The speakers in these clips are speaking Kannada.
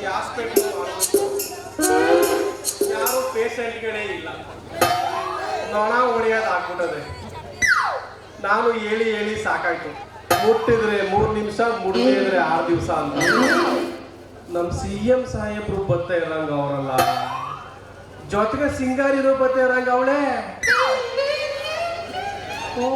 ಈ ಹಾಸ್ಪಿಟಲ್ ಯಾರು ಪೇಷಂಟ್ಗಳೇ ಇಲ್ಲ. ನೊಣ ಉಳಿಯೋದು ಆಗ್ಬಿಟ್ಟದೆ ನಾನು ಹೇಳಿ ಹೇಳಿ ಸಾಕಾಯ್ತು. ಮುಟ್ಟಿದ್ರೆ ಮೂರು ನಿಮಿಷ ಮುಟ್ಟಿದ್ರೆ ಆರು ದಿವಸ ಅಂತ. ನಮ್ಮ ಸಿ ಎಂ ಸಾಹೇಬ್ರು ಬತ್ತ ಇರಂಗ ಅವರಲ್ಲ. ಜೊತೆಗೆ ಸಿಂಗಾರಿರು ಬತ್ತ ಇರಂಗ ಅವಳೇ. ಓ.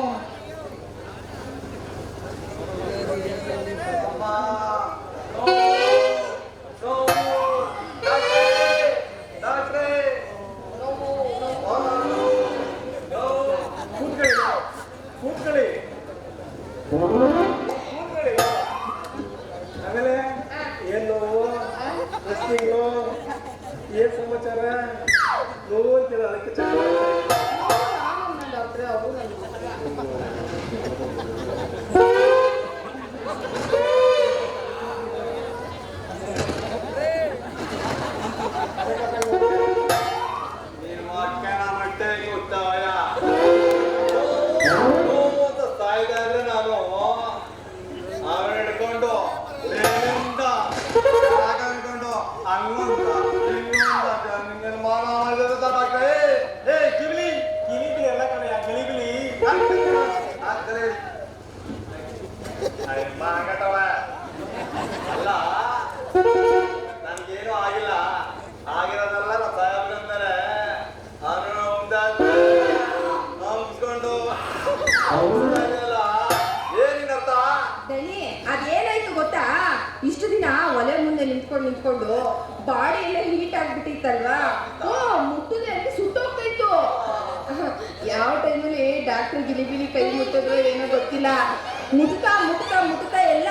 ಹಿಡ್ಕೊಂಡು ಹಂಗಂತ ಹಿಂಗಂತ ನಿಂಗೆ ಮಾನ ಮಾಡಿದ್ರೆ ಡಾಕ್ಟ್ರೇ ಏ ಕಿವಿಲಿ ಕಿವಿಲಿ ಎಲ್ಲ ಕಡೆ ಗಿಲಿಬಿಲಿ ಮಾಗಟವ ಅಲ್ಲ ನನ್ಗೇನು ಆಗಿಲ್ಲ ಆಗಿರೋದೆಲ್ಲ ನಮ್ಮ ಸಾಹೇಬ್ರಂತಾರೆ ಅವನು ನಂಬಿಸ್ಕೊಂಡು ಏನಿನರ್ಥ ಕೈ ಮುಟ್ಟಿದ್ರು ಏನೋ ಗೊತ್ತಿಲ್ಲ. ಮುಟ್ತಾ ಮುಟ್ತಾ ಮುಟ್ತಾ ಎಲ್ಲ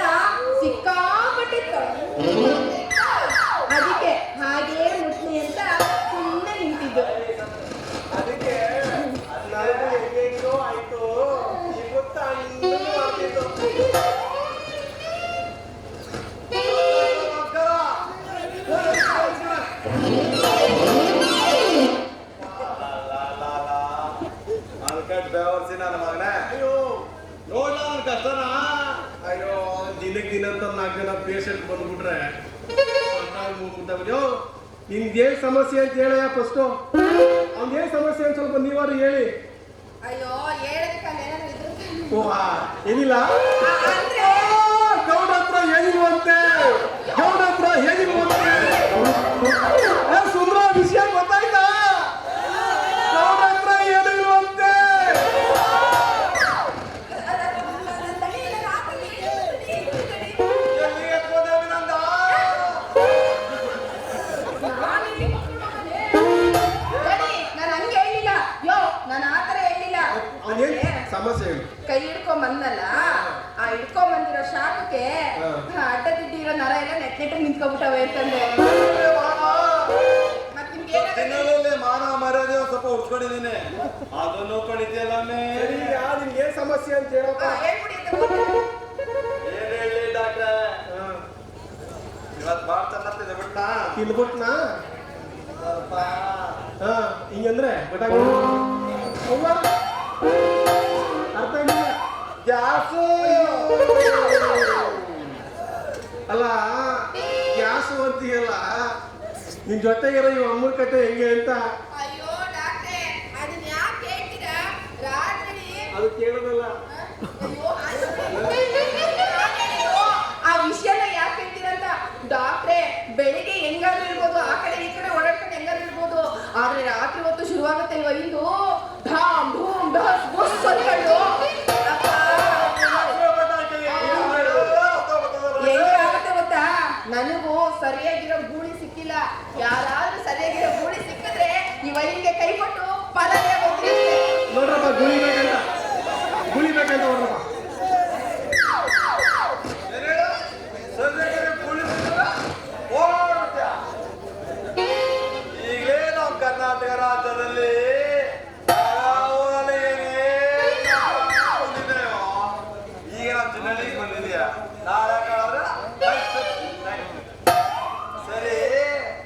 ನಿಮ್ಗೇನ್ ಸಮಸ್ಯೆ ಅಂತ ಹೇಳಯ್ಯ ಫಸ್ಟು ಅವ್ನಿಗೇನ್ ಸಮಸ್ಯೆ ಅಂತ ಸ್ವಲ್ಪ ನೀವಾರು ಹೇಳಿ. ಅಯ್ಯೋ ಓಹ್ ಏನಿಲ್ಲ? ಗೌಡ ಹತ್ರ ಏನಿಲ್ವಂತೆ? ಗೌಡ ಹತ್ರ ಏನಿಲ್ವಂತೆ ಬಂದಲ್ಲ ಆ ಇಟ್ಕೊಂಡ್ ಬಂದಿರೋ ಶಾಖಕ್ಕೆ ಹಾ. ಅಡ್ಡದಿಟ್ಟಿರೋ ನರ ಎಲ್ಲ ನೆಟ್ ನೆಟ್ಟಾಗಿ ನಿಂತ್ಕೊಬಿಟ್ಟವೆ ಅಂತಂದೆ. ಮತ್ತೆ ನಿಮ್ಗೆ ಏನಾಗುತ್ತೆ? ತಿನ್ನಲಲ್ಲಿ ಮಾನ ಮರ್ಯಾದೆ ಒಂದ್ ಸ್ವಲ್ಪ ಅದನ್ನು ಸರಿ ಈಗ ಸಮಸ್ಯೆ ಅಂತ ಹೇಳಪ್ಪ. ಆ, ಹೇಳ್ಬಿಡಿ ಅಂತ ಗೊತ್ತು. ಏನ್ ಹೇಳಿ ಡಾಕ್ಟ್ರೆ. ಇವತ್ ಬಿಟ್ನಾ? ಸ್ವಲ್ಪ. ಹಿಂಗಂದ್ರೆ ಅವ್ವ? ಗ್ಯಾಸು! ಅಲ್ಲ ಗ್ಯಾಸು ಅಂತೀಯಲ್ಲ ನಿನ್ ಜೊತೆಗಿರೋ ಈ ಅಮ್ಮನ ಕತೆ ಹೆಂಗೆ ಅಂತ ಸರಿಯಾಗಿರೋ ಗೂಳಿ ಸಿಕ್ಕಿಲ್ಲ. ಯಾರಾದ್ರೂ ಸರಿಯಾಗಿರೋ ಗೂಳಿ ಸಿಕ್ಕಿದ್ರೆ ಈ ವೈನ್ಗೆ ಕೈ ಕೊಟ್ಟು ಪರದೇ ಹೋಗಿ ನೋಡ್ರಪ್ಪ, ಗುಳಿ ಬೇಕಂತ ಗುಳಿ ಬೇಕಂತ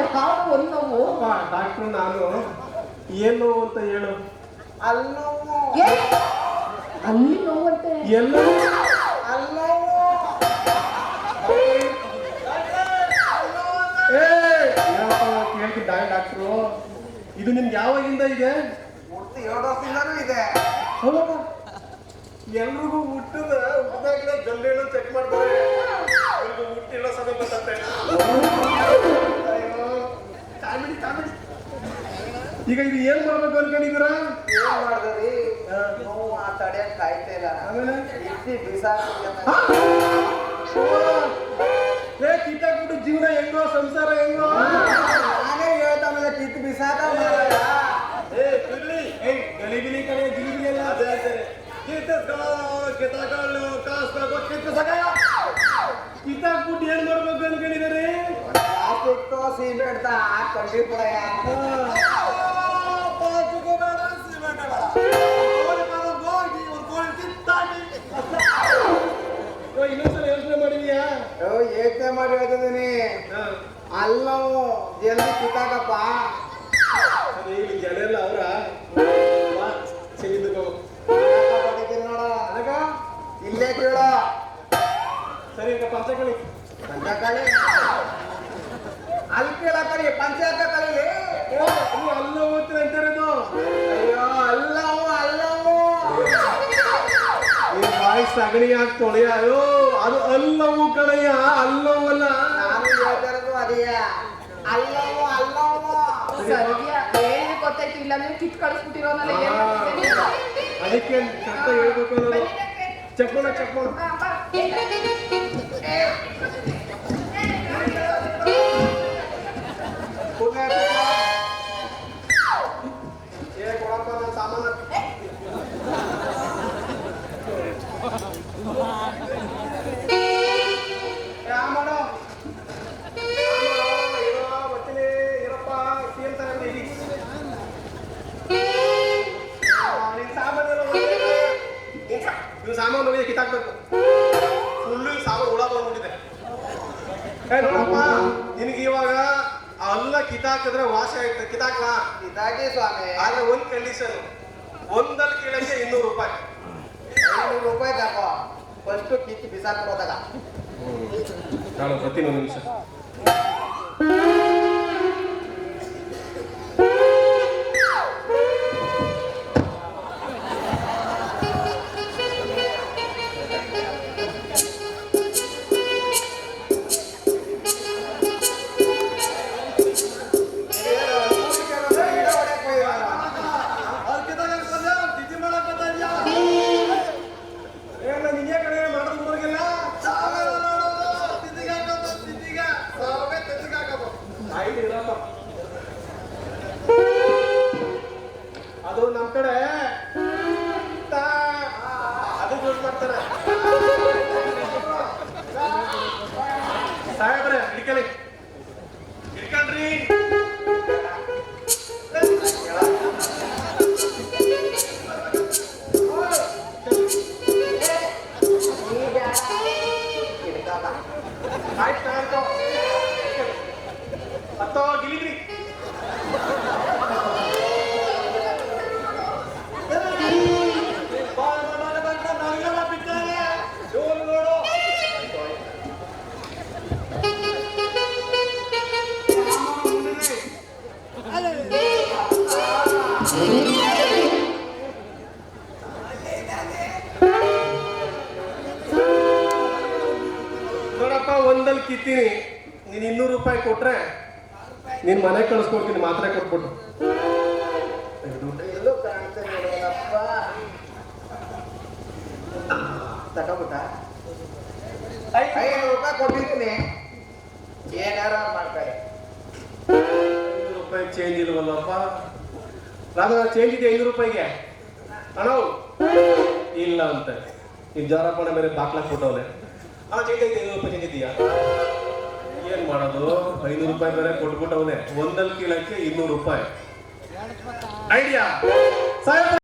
ಯಾವ ಡಾಕ್ಟ್ರು ನಾನು. ಏನು ನೋವು ಅಂತ ಹೇಳು. ಅಲ್ಲಿ ನೋವು ಏ ಅಲ್ಲಿ ನೋವಂತೆ ಎಲ್ಲ ಅಲ್ಲೋ ಡಾಕ್ಟ್ರು? ಇದು ನಿಮ್ಗೆ ಯಾವಾಗಿಂದ ಇದೆ? ಹುಟ್ಟಿ ಎರಡು ವರ್ಷದಿಂದನೂ ಇದೆ. ಎಲ್ರಿಗೂ ಹುಟ್ಟದ ಹುಟ್ಟದಾಗಲೇ ಗಲ್ಲೇನು ಚೆಕ್ ಮಾಡ್ತಾರೆ. ಈಗ ಇದು ಏನ್ ಮಾಡ್ಬೇಕು ಅನ್ಕೊಂಡಿದ್ದೀರಾ? ಏನ್ ಮಾಡಿದ್ರಿ. ನೋವು ಆ ತಡೆಯಕ್ ಕಾಯ್ತಾ ಇಲ್ಲ ಆಮೇಲೆ? ಇಟ್ಟಿ ಬಿಸಾಕಿ ಹಾ? ಏ ಕಿತ್ತಾಕ್ಬಿಟ್ಟು ಜೀವನ ಹೆಂಗೋ ಸಂಸಾರ ಹೆಂಗೋ? ನಾನೇ ಹೇಳ್ತಾ ಮೇಲೆ ಕಿತ್ತು ಬಿಸಾಕ. ಏ ಬಿಡ್ಲಿ ಏ ಗಲಿಬಿಲಿ ಕಡೆ ಗಿಲಿಬಿಲಿ ಎಲ್ಲ. ಅದೇ ಅದೇ. ಕಿತ್ತಾಕೊಳ್ಳು ಕಾಸು ಬೇಕು ಕಿತ್ತಿಸಕ ಕಿತ್ತಾಕ್ಬಿಟ್ಟು ಏನ್ ಮಾಡ್ಬೇಕು ಅನ್ಕೊಂಡಿದ್ದೀರಿ? ಸಿಮೆಂಟ್ ಹಾಕೊಂಡಿ ಬಿಡಯ್ಯ ಓ, ಮಾಡಿ ಹೇಳ್ತಿದ್ದೀನಿ ಅಲ್ಲವು ಜಲ್ದಿ ಕಿತ್ತಾಕಪ್ಪ ಇಲ್ಲಿ ಜನ ಎಲ್ಲ ಅವರ. ಸಿಗಿದ್ದು ಹೊಡಿತೀನಿ ನೋಡು. ಅದಕ್ಕ ಇಲ್ಲೇ ಕೇಳ. ಸರಿ ಪಂಚ ಕಳಿ ಪಂಚಕಳಿ? ಅಲ್ಲಿ ಕೇಳಕರಿ ಪಂಚಾಯತ ಕಳಿಲಿ ಅಲ್ಲ ಓದ್ತೀರ ಅಂತಾರದು ಅಯ್ಯೋ ಅಲ್ಲವು ಅಲ್ಲವು. ಈ ಬಾಯಿ ಸಗಣಿ ಹಾಕಿ ತೊಳೆಯ ಅದು ಅಲ್ಲವು ಕಣಯ್ಯ. ಅಲ್ಲವು ಅಲ್ಲವು ಸರಿಯಾ. ಹೇಳಿ ಗೊತ್ತಾಯ್ತು? ಇಲ್ಲ ಕಿತ್ ಕಳಿಸ್ಬಿಟ್ಟಿರೋನಲ್ಲ ಏನ್? ಅದಕ್ಕೆ ಕರೆಕ್ಟ್ ಹೇಳ್ಬೇಕು ಅನ್ನೋದು. ಪುಣ್ಯ ಹೋಗಿ ಕಿತ್ತಾಕ್ಬೇಕು. ಫುಲ್ಲು ಸಾಲ ಹುಳ ಬಂದ್ಬಿಟ್ಟಿದೆ. ಏ ನೋಡಪ್ಪ ನಿನಗೆ ಇವಾಗ ಅಲ್ಲ ಕಿತ್ತಾಕಿದ್ರೆ ವಾಸ ಆಯ್ತು. ಕಿತ್ತಾಕ್ಲಾ? ಇದಾಗಿ ಸ್ವಾಮಿ. ಆದ್ರೆ ಒಂದ್ ಕಂಡೀಷನ್ ಒಂದಲ್ಲಿ ಕೀಳಕ್ಕೆ ಇನ್ನೂರು ರೂಪಾಯಿ. ಐನೂರು ರೂಪಾಯಿ ತಗೋ. ಫಸ್ಟ್ ಕಿತ್ತು ಬಿಸಾಕ್ಬಿಡೋದಾಗ ನಾನು ಬರ್ತೀನಿ ಒಂದು ನಿಮಿಷ. ನೀನು ಇನ್ನೂರು ರೂಪಾಯಿ ಕೊಟ್ರೆ ನಿನ್ ಮನೆ ಕಳಿಸ್ಕೊಡ್ತೀನಿ ಮಾತ್ರೆ ಕೊಟ್ಬಿಟ್ಟು ಎಲ್ಲೂ ತಗೊಂಬಿಟ್ಟ ಐನೂರು ರೂಪಾಯಿ ಕೊಟ್ಟಿರ್ತೀನಿ ಏನಾರ ಮಾಡ್ತಾರೆ? ಐನೂರು ರೂಪಾಯಿ ಚೇಂಜ್ ಇಲ್ವಲ್ಲಪ್ಪ? ನಾನು ಚೇಂಜ್ ಇದೆ ಐನೂರು ರೂಪಾಯಿಗೆ? ಅಣ್ಣ ಇಲ್ಲ ಅಂತ. ಈ ಜವರಪ್ಪನ ಮೇಲೆ ಬಾಕ್ಲಾಕ್ ಫೋಟೋ ಅಣ್ಣ ಚೇಂಜ್ ಐತೆ ಐನೂರು ರೂಪಾಯಿ ಚೇಂಜ್ ಇದೆಯಾ ಏನ್ ಮಾಡೋದು? ಐನೂರು ರೂಪಾಯಿ ಬೇರೆ ಕೊಟ್ಬಿಟ್ಟವನೆ. ಒಂದಲ್ಲಿ ಕೀಳಕ್ಕೆ ಇನ್ನೂರು ರೂಪಾಯಿ. ಐಡಿಯಾ